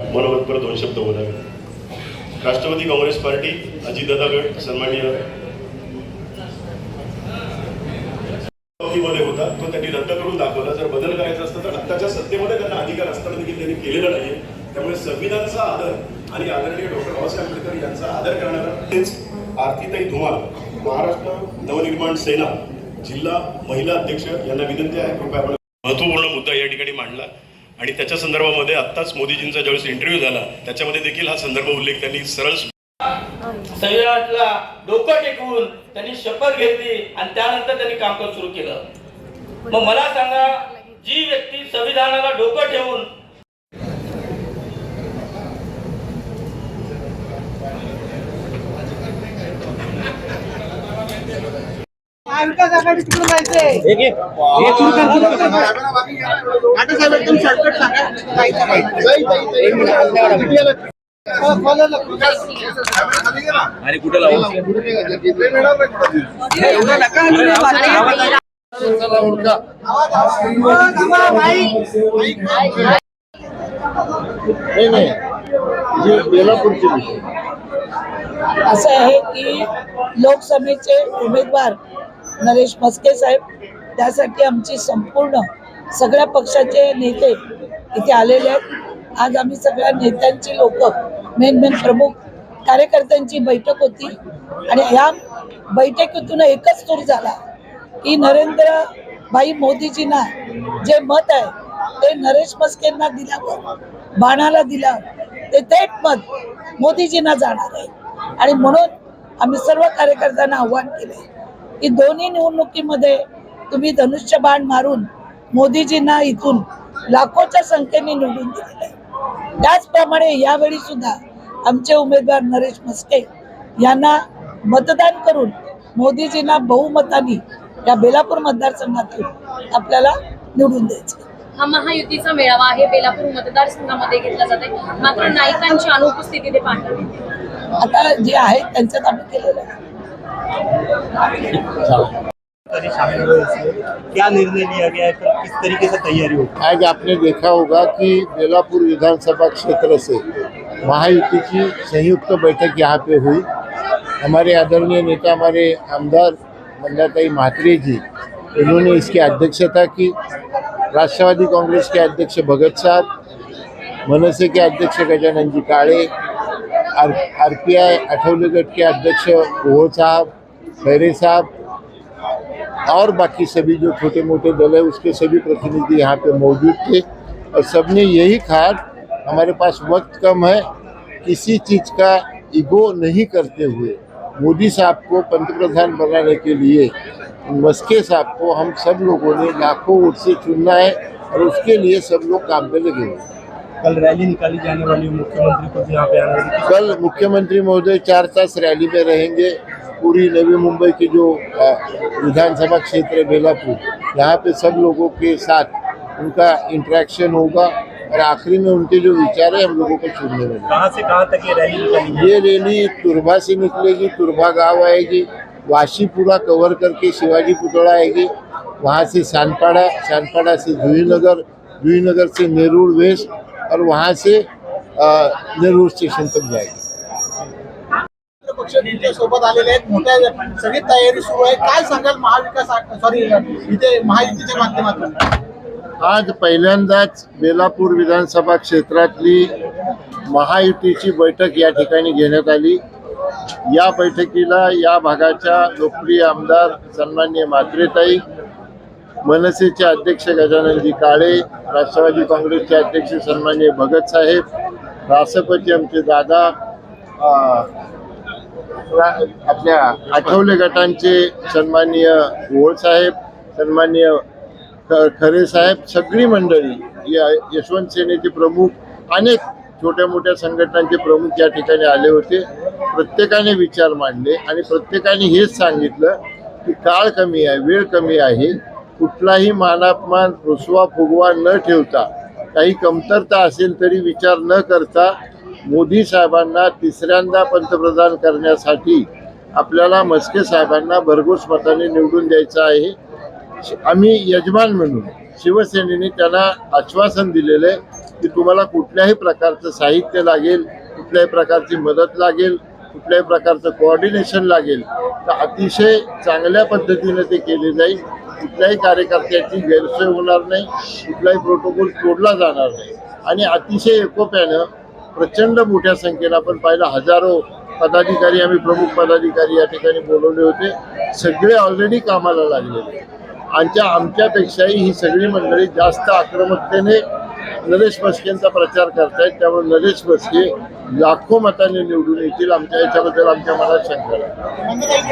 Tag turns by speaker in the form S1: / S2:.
S1: मनोगत परत दोन शब्द बोलावे राष्ट्रवादी काँग्रेस पार्टी अजितदादा गट सन्माननीयमध्ये होता. तो त्यांनी रद्द करून दाखवला. जर बदल करायचा असता तर आत्ताच्या सत्तेमध्ये त्यांना अधिकार असताना देखील त्यांनी केलेला नाहीये. त्यामुळे संविधानाचा आदर आणि आदरणीय डॉक्टर बाबासाहेब आंबेडकर यांचा आदर करणारा तेच आरतीताई धुमाल महाराष्ट्र नवनिर्माण सेना जिल्हा महिला अध्यक्ष यांना विनंती आहे. कृपया महत्त्वपूर्ण मुद्दा या ठिकाणी मांडला. आणि त्याच्या संदर्भामध्ये आत्ताच मोदीजींचा ज्यावेळेस इंटरव्ह्यू झाला त्याच्यामध्ये देखील हा संदर्भ उल्लेख त्यांनी सरळ
S2: संविधानातला डोकं टेकवून त्यांनी शपथ घेतली आणि त्यानंतर त्यांनी कामकाज सुरू केलं. मग मला सांगा जी व्यक्ती संविधानाला डोकं ठेवून
S3: महाविकास आघाडी जायचंय
S4: आणि कुठे लावू
S3: एवढं नका हलवू रे बाजूला. थांबा, माईक.
S5: नाही नाही हे बेलापूरचे विषय
S6: असं आहे की लोकसभेचे उमेदवार नरेश मस्के साहेब त्यासाठी आमची संपूर्ण सगळ्या पक्षाचे नेते इथे आलेले आहेत. आज आम्ही सगळ्या नेत्यांची लोक मेन मेन प्रमुख कार्यकर्त्यांची बैठक होती आणि ह्या बैठकीतून एकच सूर झाला की नरेंद्र भाई मोदीजींना जे मत आहे ते नरेश मस्केंना दिल्यावर बाणाला दिला ते थेट मत मोदीजींना जाणार आहे. आणि म्हणून आम्ही सर्व कार्यकर्त्यांना आव्हान केले की दोन्ही निवडणुकीमध्ये तुम्ही धनुष्यबाण मारून मोदीजींना इथून लाखोच्या संख्येने निवडून दिलेलं आहे. त्याचप्रमाणे यावेळी सुद्धा आमचे उमेदवार नरेश मस्के यांना मतदान करून मोदीजींना बहुमतानी या बेलापूर मतदारसंघातून आपल्याला निवडून द्यायचं
S7: हा महायुतीचा मेळावा आहे. बेलापूर मतदारसंघामध्ये घेतला जात मात्र नायकांची अनुपस्थिती मिळते
S6: आता जे आहे त्यांच्यात आम्ही केलेलं आहे.
S8: क्या निर्णय लिया गया है? कल किस तरीके से तैयारी होगी?
S5: आज आपने देखा होगा कि बेलापुर विधानसभा क्षेत्र से महायुति की संयुक्त बैठक यहाँ पे हुई। हमारे आदरणीय नेता हमारे आमदार मंदाताई म्हात्रे जी उन्होंने इसकी अध्यक्षता की। राष्ट्रवादी कांग्रेस के अध्यक्ष भगत साहब मनसे के अध्यक्ष Gajanan ji Kale R R P I Athawale गट के अध्यक्ष ओहो साहब, खैरे साहब, और बाकी सभी जो छोटे मोटे दल है, उसके सभी प्रतिनिधि यहाँ पे मौजूद थे और सबने यही कहा, हमारे पास वक्त कम है, किसी चीज़ का ईगो नहीं करते हुए, मोदी साहब को पंतप्रधान बनाने के लिए, मस्के साहब को हम सब लोगों ने लाखों वोट से चुनना है, और उसके लिए सब लोग काम पे लगे हुए हैं।
S8: कल रैली निकाली जाने वाली है, मुख्यमंत्री को भी यहाँ पे आने वाली
S5: कल मुख्यमंत्री महोदय चार तास रैली में रहेंगे पूरी नवी मुंबई की जो विधानसभा क्षेत्र है बेलापुर यहाँ पे सब लोगों के साथ उनका इंटरेक्शन होगा और आखिरी में उनके जो विचार है हम लोगों को सुनने में।
S8: कहाँ से कहाँ तक ये रैली निकाली
S5: ये रैली तुरभा से निकलेगी तुरभा गाँव आएगी वाशी पूरा कवर करके शिवाजी पुतौड़ा आएगी वहाँ से सानपाड़ा सानपाड़ा से जुहीनगर जुहीनगर से नेरूर वेस्ट और वहाँ से अ, नेरूर स्टेशन तक जाएगी।
S3: पक्ष तुमच्यासोबत आलेले आहेत. मोठ्या सगळी तयारी सुरू आहे. काय सांगाल महाविकास सॉरी इथे महायुतीच्या माध्यमातून?
S5: आज पहिल्यांदाच बेलापूर विधानसभा क्षेत्रातली महायुतीची बैठक या ठिकाणी घेण्यात आली. या बैठकीला या भागाच्या लोकप्रिय आमदार सन्मान्य म्हात्रेताई मनसेचे अध्यक्ष गजाननजी काळे राष्ट्रवादी काँग्रेसचे अध्यक्ष सन्मान्य भगत साहेब रासपचे आमचे दादा आपल्या आठवले गटांचे सन्माननीय ओळ साहेब सन्माननीय ख- खरे साहेब सगळी मंडळी या यशवंत सेनेचे प्रमुख अनेक छोट्या मोठ्या संघटनांचे प्रमुख या ठिकाणी आले होते. प्रत्येकाने विचार मांडले आणि प्रत्येकाने हेच सांगितलं की काळ कमी आहे वेळ कमी आहे. कुठलाही मानापमान रुसवा फुगवा न ठेवता काही कमतरता असेल तरी विचार न करता मोदी साहेबांना तिसऱ्यांदा पंतप्रधान करण्यासाठी आपल्याला मस्के साहेबांना भरघोस मताने निवडून द्यायचं आहे. आम्ही यजमान म्हणून शिवसेनेने त्यांना आश्वासन दिलेलं आहे की तुम्हाला कुठल्याही प्रकारचं साहित्य लागेल कुठल्याही प्रकारची मदत लागेल कुठल्याही प्रकारचं कोऑर्डिनेशन लागेल. तर अतिशय चांगल्या पद्धतीने ते केले जाईल. कुठल्याही कार्यकर्त्याची गैरसोय होणार नाही कुठलाही प्रोटोकॉल तोडला जाणार नाही. आणि अतिशय एकोप्यानं प्रचंड मोठ्या संख्येनं आपण पाहिलं हजारो पदाधिकारी आम्ही प्रमुख पदाधिकारी या ठिकाणी बोलवले होते. सगळे ऑलरेडी कामाला लागलेले आमच्या आमच्यापेक्षाही ही सगळी मंडळी जास्त आक्रमकतेने नरेश मस्केंचा प्रचार करतायत. त्यामुळे नरेश मस्के लाखो मताने निवडून येतील आमच्या याच्याबद्दल आमच्या मनात शंका नाही.